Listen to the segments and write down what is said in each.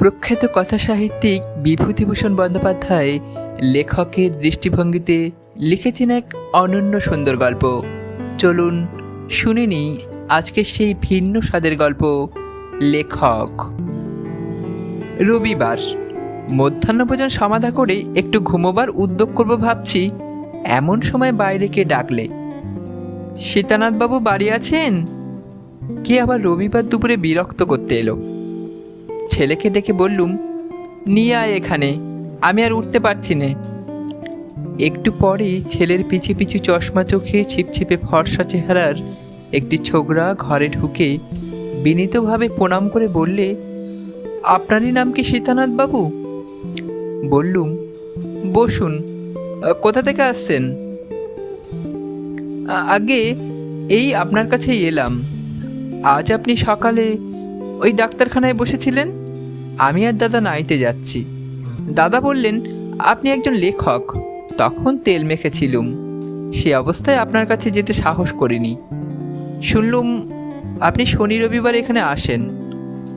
প্রখ্যাত কথা সাহিত্যিক বিভূতিভূষণ বন্দ্যোপাধ্যায় লেখকের দৃষ্টিভঙ্গিতে লিখেছেন এক অনন্য সুন্দর গল্প। চলুন শুনে নিই আজকের সেই ভিন্ন স্বাদের গল্প, লেখক। রবিবার, মধ্যাহ্নভোজন সমাধা করে একটু ঘুমোবার উদ্যোগ করব ভাবছি, এমন সময় বাইরে কে ডাকলে? সীতানাথবাবু বাড়ি আছেন? কে আবার রবিবার দুপুরে বিরক্ত করতে এলো? ছেলেকে ডেকে বললুম, নিয়ে আয় এখানে, আমি আর উঠতে পারছি নে। একটু পরে ছেলের পিছু পিছু চশমা চোখে ছিপছিপে ফর্সা চেহারার একটি ছোকরা ঘরে ঢুকে বিনীতভাবে প্রণাম করে বললে, আপনারই নাম কি সীতানাথ বাবু? বললুম, বসুন কোথা থেকে আসছেন? আগে এই আপনার কাছেই এলাম। আজ আপনি সকালে ওই ডাক্তারখানায় বসেছিলেন? আমি আর দাদা নাইতে যাচ্ছি। দাদা বললেন, আপনি একজন লেখক। তখন তেল মেখেছিলুম। সে অবস্থায় আপনার কাছে যেতে সাহস করিনি। শুনলুম, আপনি শনি রবিবার এখানে আসেন।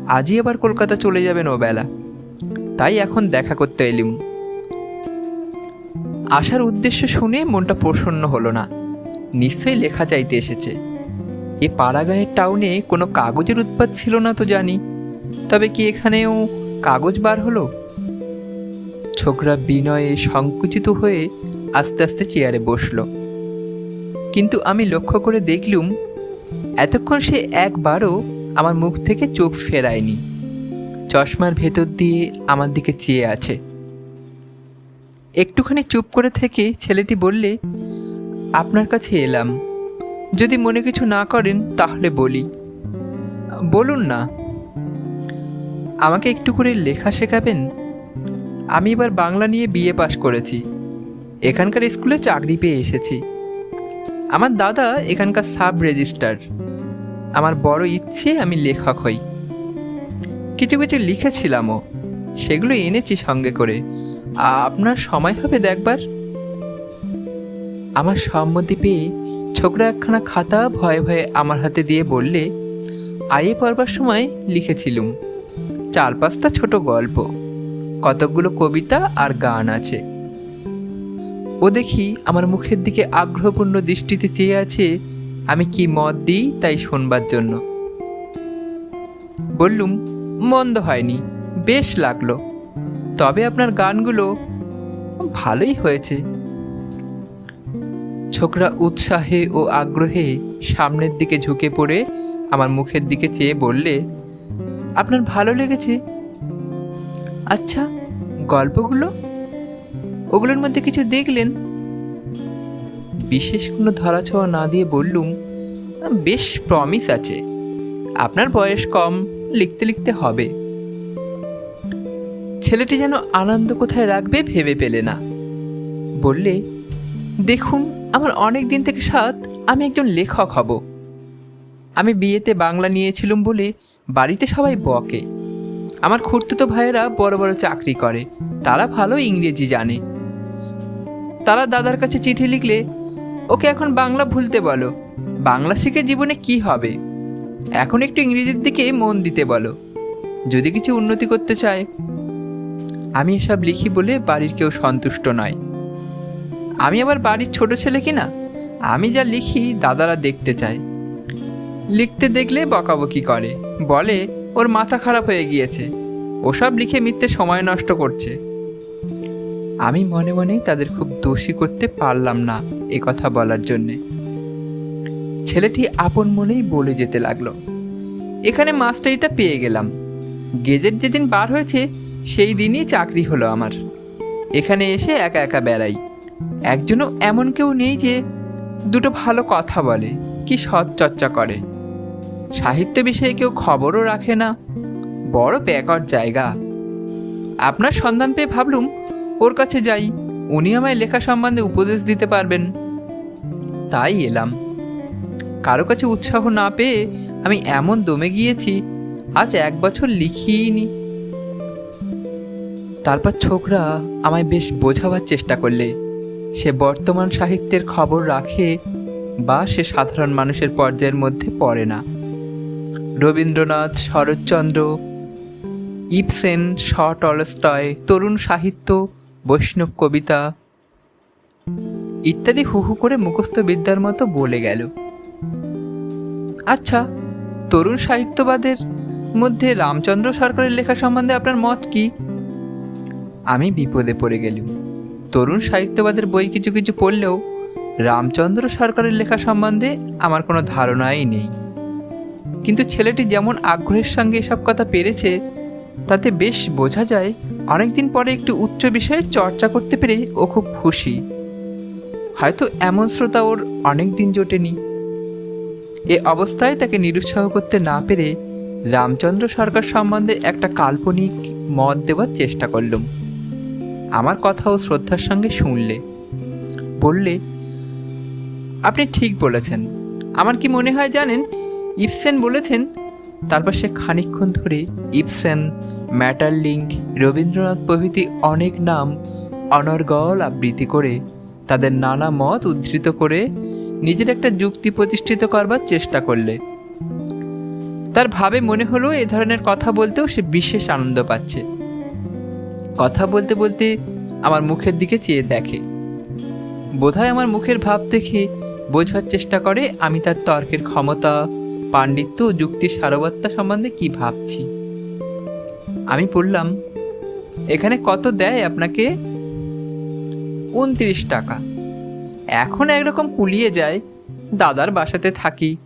আজই আবার কলকাতা চলে যাবেন ও বেলা তাই এখন দেখা করতে এলুম। আসার উদ্দেশ্য শুনে মনটা প্রসন্ন হলো না। নিশ্চয়ই লেখা চাইতে এসেছে। এ পাড়াগাঁয়ের টাউনে কোনো কাগজের উৎপাদ ছিল না তো জানি। তবে কি এখানেও কাগজ বার হলো? ছোকরা বিনয়ে সংকুচিত হয়ে আস্তে আস্তে চেয়ারে বসল। কিন্তু আমি লক্ষ্য করে দেখলুম, এতক্ষণ সে একবারও আমার মুখ থেকে চোখ ফেরায়নি। চশমার ভেতর দিয়ে আমার দিকে চেয়ে আছে। একটুখানি চুপ করে থেকে ছেলেটি বললে, আপনার কাছে এলাম। যদি মনে কিছু না করেন তাহলে বলি। বলুন না। আমাকে একটু করে লেখা শেখাবেন? আমি এবার বাংলা নিয়ে বিএ পাশ করেছি। এখানকার স্কুলে চাকরি পেয়ে এসেছি। আমার দাদা এখানকার সাব রেজিস্ট্রার আমার বড় ইচ্ছে আমি লেখক হই। কিছু কিছু লিখেছিলামও। সেগুলো এনেছি সঙ্গে করে। আপনার সময় হবে দেখবার আমার সম্মতি পেয়ে ছোকরা একখানা খাতা ভয়ে ভয়ে আমার হাতে দিয়ে বললে আইয়ে পড়বার সময় লিখেছিলুম। চার পাঁচটা ছোট গল্প। কতকগুলো কবিতা আর গান আছে। ও দেখি আমার মুখের দিকে আগ্রহপূর্ণ দৃষ্টিতে চেয়ে আছে, আমি কি মত দিই তাই শোনবার জন্য। বললুম, মন্দ হয়নি, বেশ লাগল। তবে আপনার গানগুলো ভালোই হয়েছে। ছোকরা উৎসাহে ও আগ্রহে সামনের দিকে ঝুঁকে পড়ে আমার মুখের দিকে চেয়ে বললে আপনার ভালো লেগেছে? আচ্ছা গল্পগুলো? ওগুলোর মধ্যে কিছু দেখলেন? বিশেষ কোনো ধরাছোঁয়া না দিয়ে বললুম, বেশ প্রমিস আছে। আপনার বয়স কম, লিখতে লিখতে হবে। ছেলেটি যেন আনন্দ কোথায় রাখবে ভেবে পেলে না। বললে, দেখুন, আমার অনেক দিন থেকে সাথ আমি একজন লেখক হব। আমি বিয়েতে বাংলা নিয়েছিলাম বলে বাড়িতে সবাই বকে। আমার খুঁড়তুতো ভাইয়েরা বড় বড় চাকরি করে। তারা ভালো ইংরেজি জানে। তারা দাদার কাছে চিঠি লিখলে, ওকে এখন বাংলা ভুলতে বলো। বাংলা শিখে জীবনে কি হবে? এখন একটু ইংরেজির দিকে মন দিতে বলো। যদি কিছু উন্নতি করতে চায়। আমি এসব লিখি বলে বাড়ির কেউ সন্তুষ্ট নয়। আমি আবার বাড়ির ছোট ছেলে কি না? আমি যা লিখি দাদারা দেখতে চায়। লিখতে দেখলে বকাবকি করে। বলে, ওর মাথা খারাপ হয়ে গিয়েছে। ওসব লিখে মিথ্যে সময় নষ্ট করছে। আমি মনে মনেই তাদের খুব দোষী করতে পারলাম না এ কথা বলার জন্যে। ছেলেটি আপন মনেই বলে যেতে লাগল। এখানে মাস্টারিটা পেয়ে গেলাম। গেজেট যেদিন বার হয়েছে, সেই দিনই চাকরি হলো আমার। এখানে এসে একা একা বেড়াই। একজনও এমন কেউ নেই যে, দুটো ভালো কথা বলে, কি সৎ চর্চা করে। সাহিত্য বিষয়ে কেউ খবরও রাখে না। বড় ব্যাকর জায়গা। আপনার সন্ধান পেয়ে ভাবলুম, ওর কাছে যাই, উনি আমায় লেখা সম্বন্ধে উপদেশ দিতে পারবেন। তাই এলাম। কারও কাছে উৎসাহ না পেয়ে আমি এমন দমে গিয়েছি, আজ এক বছর লিখিনি তারপর ছোকরা আমায় বেশ বোঝাবার চেষ্টা করলে। সে বর্তমান সাহিত্যের খবর রাখে বা সে সাধারণ মানুষের পর্যায়ের মধ্যে পড়ে না। Rabindranath, Saratchandra Ibsen Shaw. Tolstoy, তরুণ সাহিত্য, বৈষ্ণব কবিতা ইত্যাদি হু হু করে মুখস্থ বিদ্যার মতো বলে গেল। আচ্ছা তরুণ সাহিত্যবাদের মধ্যে রামচন্দ্র সরকারের লেখা সম্বন্ধে আপনার মত কি? আমি বিপদে পড়ে গেলুম। তরুণ সাহিত্যবাদের বই কিছু কিছু পড়লেও রামচন্দ্র সরকারের লেখা সম্বন্ধে আমার কোনো ধারণাই নেই। কিন্তু ছেলেটি যেমন আগ্রহের সঙ্গে এসব কথা পেরেছে, তাতে বেশ বোঝা যায় অনেকদিন পরে একটু উচ্চ বিষয়ে চর্চা করতে পেরে ও খুব খুশি। হয়তো এমন শ্রোতা ওর অনেক দিন জোটেনি। এ অবস্থায় তাকে নিরুৎসাহ করতে না পেরে রামচন্দ্র সরকার সম্বন্ধে একটা কাল্পনিক মত দেওয়ার চেষ্টা করলুম। আমার কথাও শ্রদ্ধার সঙ্গে শুনলে। বললে, আপনি ঠিক বলেছেন। আমার কি মনে হয় জানেন ইপসেন বলেছেন তারপর সে খানিকক্ষণ ধরে ইপসেন ম্যাটারলিঙ্ক, রবীন্দ্রনাথ প্রভৃতি অনেক নাম অনর্গল আবৃত্তি করে তাদের নানা মত উদ্ধৃত করে নিজের একটা যুক্তি প্রতিষ্ঠিত করবার চেষ্টা করলে। তার ভাবে মনে হলো এ ধরনের কথা বলতেও সে বিশেষ আনন্দ পাচ্ছে। কথা বলতে বলতে আমার মুখের দিকে চেয়ে দেখে। বোধহয় আমার মুখের ভাব দেখে বোঝবার চেষ্টা করে আমি তার তর্কের ক্ষমতা পাণ্ডিত্য ও যুক্তির সারবত্তা সম্বন্ধে কি ভাবছি? আমি পড়লাম, এখানে কত দেয় আপনাকে? উনত্রিশ টাকা। এখন একরকম কুলিয়ে যায়, দাদার বাসাতে থাকি।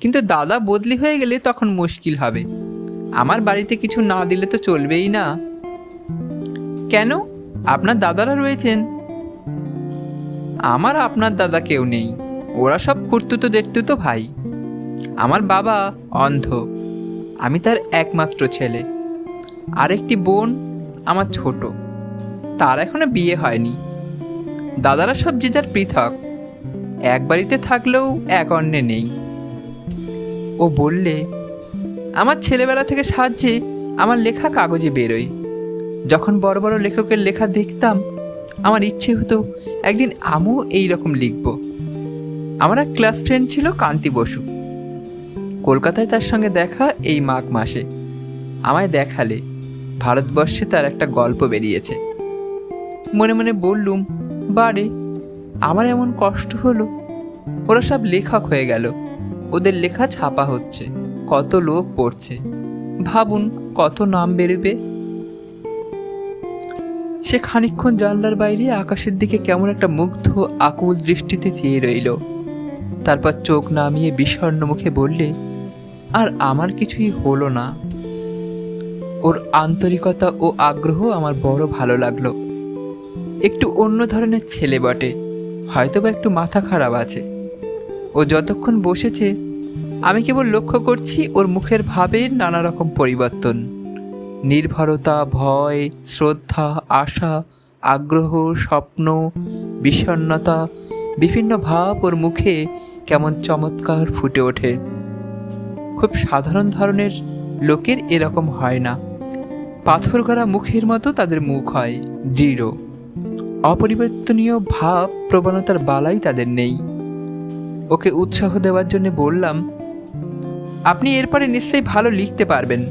কিন্তু দাদা বদলি হয়ে গেলে তখন মুশকিল হবে। আমার বাড়িতে কিছু না দিলে তো চলবেই না। কেন? আপনার দাদারা রয়েছেন? আমার আপনার দাদা কেউ নেই। ওরা সব খুঁড়তুতো দেখতুতো ভাই। আমার বাবা অন্ধ। আমি তার একমাত্র ছেলে। আরেকটি বোন আমার ছোট। তার এখনও বিয়ে হয়নি। দাদারা সব যে যার পৃথক। এক বাড়িতে থাকলেও এক অন্যে নেই। ও বললে, আমার ছেলেবেলা থেকে সাহায্যে আমার লেখা কাগজে বেরোয়। যখন বড় বড় লেখকের লেখা দেখতাম, আমার ইচ্ছে হতো একদিন আমিও এই রকম লিখব। আমার এক ক্লাস ফ্রেন্ড ছিল কান্তি বসু। কলকাতায় তার সঙ্গে দেখা এই মাঘ মাসে। আমায় দেখালে ভারতবর্ষে তার একটা গল্প বেরিয়েছে। মনে মনে বললুম, বারে, আমার এমন কষ্ট হলো। ওরা সব লেখক হয়ে গেল। ওদের লেখা ছাপা হচ্ছে। কত লোক পড়ছে। ভাবুন, কত নাম বেরোবে? সে খানিকক্ষণ জানলার বাইরে আকাশের দিকে কেমন একটা মুগ্ধ, আকুল দৃষ্টিতে চেয়ে রইল। তারপর চোখ নামিয়ে বিষণ্ণ মুখে বললে আর আমার কিছুই হলো না। ওর আন্তরিকতা ও আগ্রহ আমার বড় ভালো লাগল। একটু অন্য ধরনের ছেলে বটে, হয়তোবা একটু মাথা খারাপ আছে। ও যতক্ষণ বসেছে, আমি কেবল লক্ষ্য করছি ওর মুখের ভাবের নানা রকম পরিবর্তন। নির্ভরতা, ভয়, শ্রদ্ধা, আশা, আগ্রহ, স্বপ্ন, বিষণ্ণতা, বিভিন্ন ভাব ওর মুখে কেমন চমৎকার ফুটে ওঠে। খুব সাধারণ ধরনের লোকের এরকম হয় না। পাথর গড়া মুখের মতো তাদের মুখ হয়, দৃঢ়। অপরিবর্তনীয় ভাব প্রবণতার বালাই তাদের নেই। ওকে উৎসাহ দেওয়ার জন্য বললাম, আপনি এরপরে নিশ্চয়ই ভালো লিখতে পারবেন।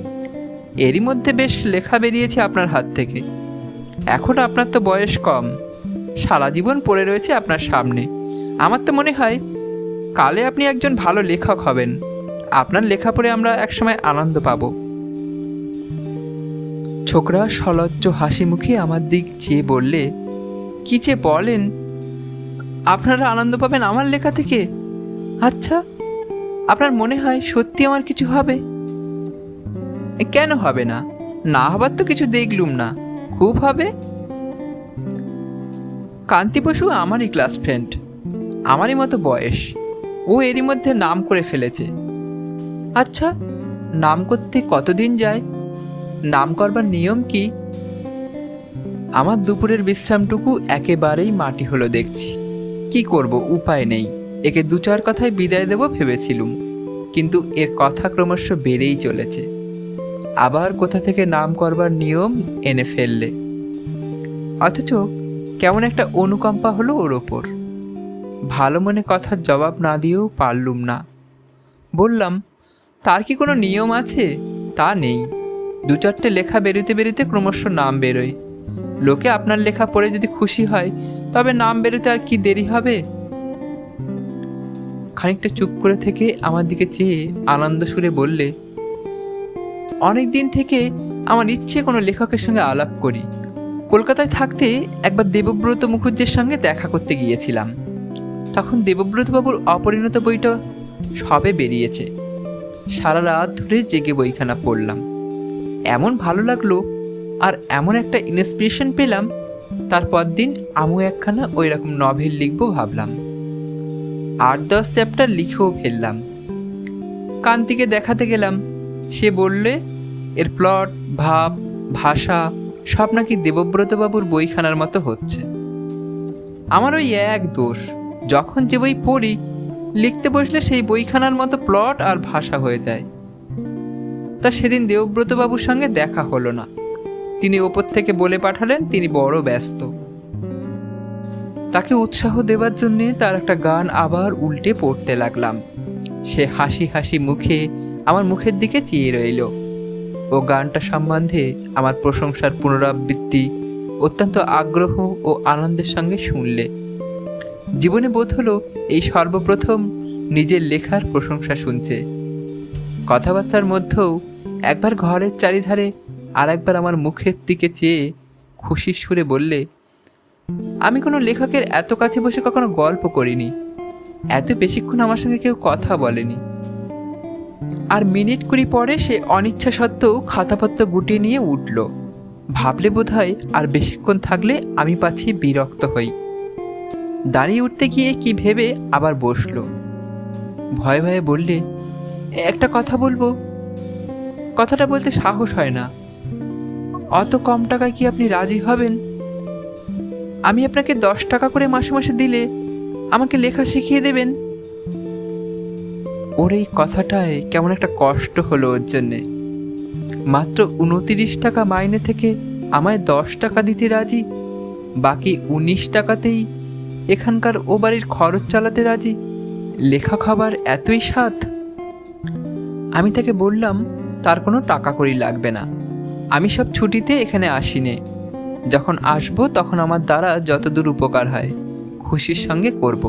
এরই মধ্যে বেশ লেখা বেরিয়েছে আপনার হাত থেকে। এখন আপনার তো বয়স কম। সারা জীবন পড়ে রয়েছে আপনার সামনে। আমার তো মনে হয়, কালে আপনি একজন ভালো লেখক হবেন। আপনার লেখা পড়ে আমরা একসময় আনন্দ পাব। ছোকরা সলজ্জ হাসি মুখে আমার দিক চেয়ে বললে, কি যে বলেন, আপনারা আনন্দ পাবেন আমার লেখা থেকে? আচ্ছা আপনার মনে হয় সত্যি আমার কিছু হবে? কেন হবে না? না হবার তো কিছু দেখলুম না। খুব হবে? কান্তি বসু আমারই ক্লাস ফ্রেন্ড আমারই মতো বয়স। ও এরই মধ্যে নাম করে ফেলেছে। আচ্ছা নাম করতে কতদিন যায়? নাম করবার নিয়ম কি? আমার দুপুরের বিশ্রামটুকু একেবারেই মাটি হলো দেখছি। কি করব, উপায় নেই। একে দু চার কথায় বিদায় দেব ভেবেছিলুম। কিন্তু এর কথা ক্রমশ বেড়েই চলেছে। আবার কোথা থেকে নাম করবার নিয়ম এনে ফেললে। অথচ কেমন একটা অনুকম্পা হলো ওর ওপর। ভালো মনে কথার জবাব না দিয়েও পারলুম না। বললাম তার কি কোনো নিয়ম আছে? তা নেই। দু চারটে লেখা বেরোতে বেরোতে ক্রমশ নাম বেরোয়। লোকে আপনার লেখা পড়ে যদি খুশি হয়, তবে নাম বেরোতে আর কি দেরি হবে? খানিকটা চুপ করে থেকে আমার দিকে চেয়ে আনন্দ সুরে বললে, অনেক দিন থেকে আমার ইচ্ছে কোনো লেখকের সঙ্গে আলাপ করি। কলকাতায় থাকতে একবার দেবব্রত মুখুজ্জের সঙ্গে দেখা করতে গিয়েছিলাম। তখন দেবব্রতবাবুর অপরিণত বইটা সবে বেরিয়েছে। সারা রাত ধরে জেগে বইখানা পড়লাম। এমন ভালো লাগল, আর এমন একটা ইন্সপিরেশন পেলাম, তারপর দিন আমিও একখানা ওই রকম নভেল লিখব ভাবলাম। আট দশ চ্যাপ্টার লিখেও ফেললাম। কান্তিকে দেখাতে গেলাম, সে বললে, এর প্লট ভাব, ভাষা, সব নাকি দেবব্রতবাবুর বইখানার মতো হচ্ছে। আমার ওই এক দোষ, যখন যে বই পড়ি লিখতে বসলে সেই বইখানার মতো প্লট আর ভাষা হয়ে যায়। তা সেদিন দেবব্রতবাবুর সঙ্গে দেখা হলো না। তিনি ওপর থেকে বলে পাঠালেন, তিনি বড় ব্যস্ত। তাকে উৎসাহ দেবার জন্যে তার একটা গান আবার উল্টে পড়তে লাগলাম। সে হাসি হাসি মুখে আমার মুখের দিকে চেয়ে রইল। ও গানটা সম্বন্ধে আমার প্রশংসার পুনরাবৃত্তি অত্যন্ত আগ্রহ ও আনন্দের সঙ্গে শুনলে। জীবনে বোধ হলো এই সর্বপ্রথম নিজের লেখার প্রশংসা শুনছে। কথাবার্তার মধ্যেও একবার ঘরের চারিধারে আর একবার আমার মুখের দিকে চেয়ে খুশির সুরে বললে, আমি কোনো লেখকের এত কাছে বসে কখনো গল্প করিনি। এত বেশিক্ষণ আমার সঙ্গে কেউ কথা বলেনি। আর মিনিট কুড়ি পরে সে অনিচ্ছা সত্ত্বেও খাতাপত্র গুটিয়ে নিয়ে উঠল। ভাবলে বোধ হয় আর বেশিক্ষণ থাকলে আমি পাচ্ছি বিরক্ত হই। দাঁড়িয়ে উঠতে গিয়ে কি ভেবে আবার বসল। ভয়ে ভয়ে বললে, একটা কথা বলব? কথাটা বলতে সাহস হয় না। অত কম টাকায় কি আপনি রাজি হবেন? আমি আপনাকে দশ টাকা করে মাসে মাসে দিলে আমাকে লেখা শিখিয়ে দেবেন? ওর এই কথাটায় কেমন একটা কষ্ট হলো ওর জন্যে। মাত্র উনতিরিশ টাকা মাইনে থেকে আমায় দশ টাকা দিতে রাজি, বাকি উনিশ টাকাতেই এখানকার ও বাড়ির খরচ চালাতে রাজি? লেখা খাবার এতই স্বাদ। আমি তাকে বললাম, তার কোনো টাকা করি লাগবে না। আমি সব ছুটিতে এখানে আসিনে। যখন আসব তখন আমার দ্বারা যতদূর উপকার হয়, খুশির সঙ্গে করব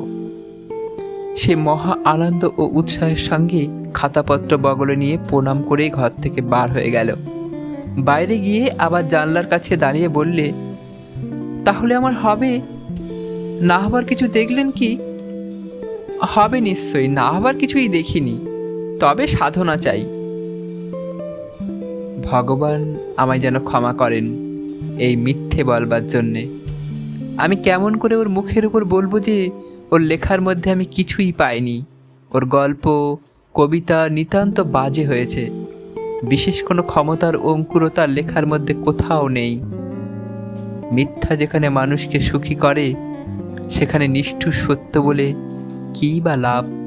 সে মহা আনন্দ ও উৎসাহের সঙ্গে খাতাপত্র বগলে নিয়ে প্রণাম করে ঘর থেকে বার হয়ে গেল। বাইরে গিয়ে আবার জানলার কাছে দাঁড়িয়ে বললে, তাহলে আমার হবে না হবার কিছু দেখলেন কি? হবে নিশ্চয়ই না হবার কিছুই দেখিনি। তবে সাধনা চাই। ভগবান আমায় যেন ক্ষমা করেন এই মিথ্যে বলবার জন্যে। আমি কেমন করে ওর মুখের উপর বলব যে, ওর লেখার মধ্যে আমি কিছুই পাইনি। ওর গল্প, কবিতা নিতান্ত বাজে হয়েছে। বিশেষ কোনো ক্ষমতার অঙ্কুরতার লেখার মধ্যে কোথাও নেই। মিথ্যা যেখানে মানুষকে সুখী করে সেখানে নিষ্ঠুর সত্য বলে কী বা লাভ?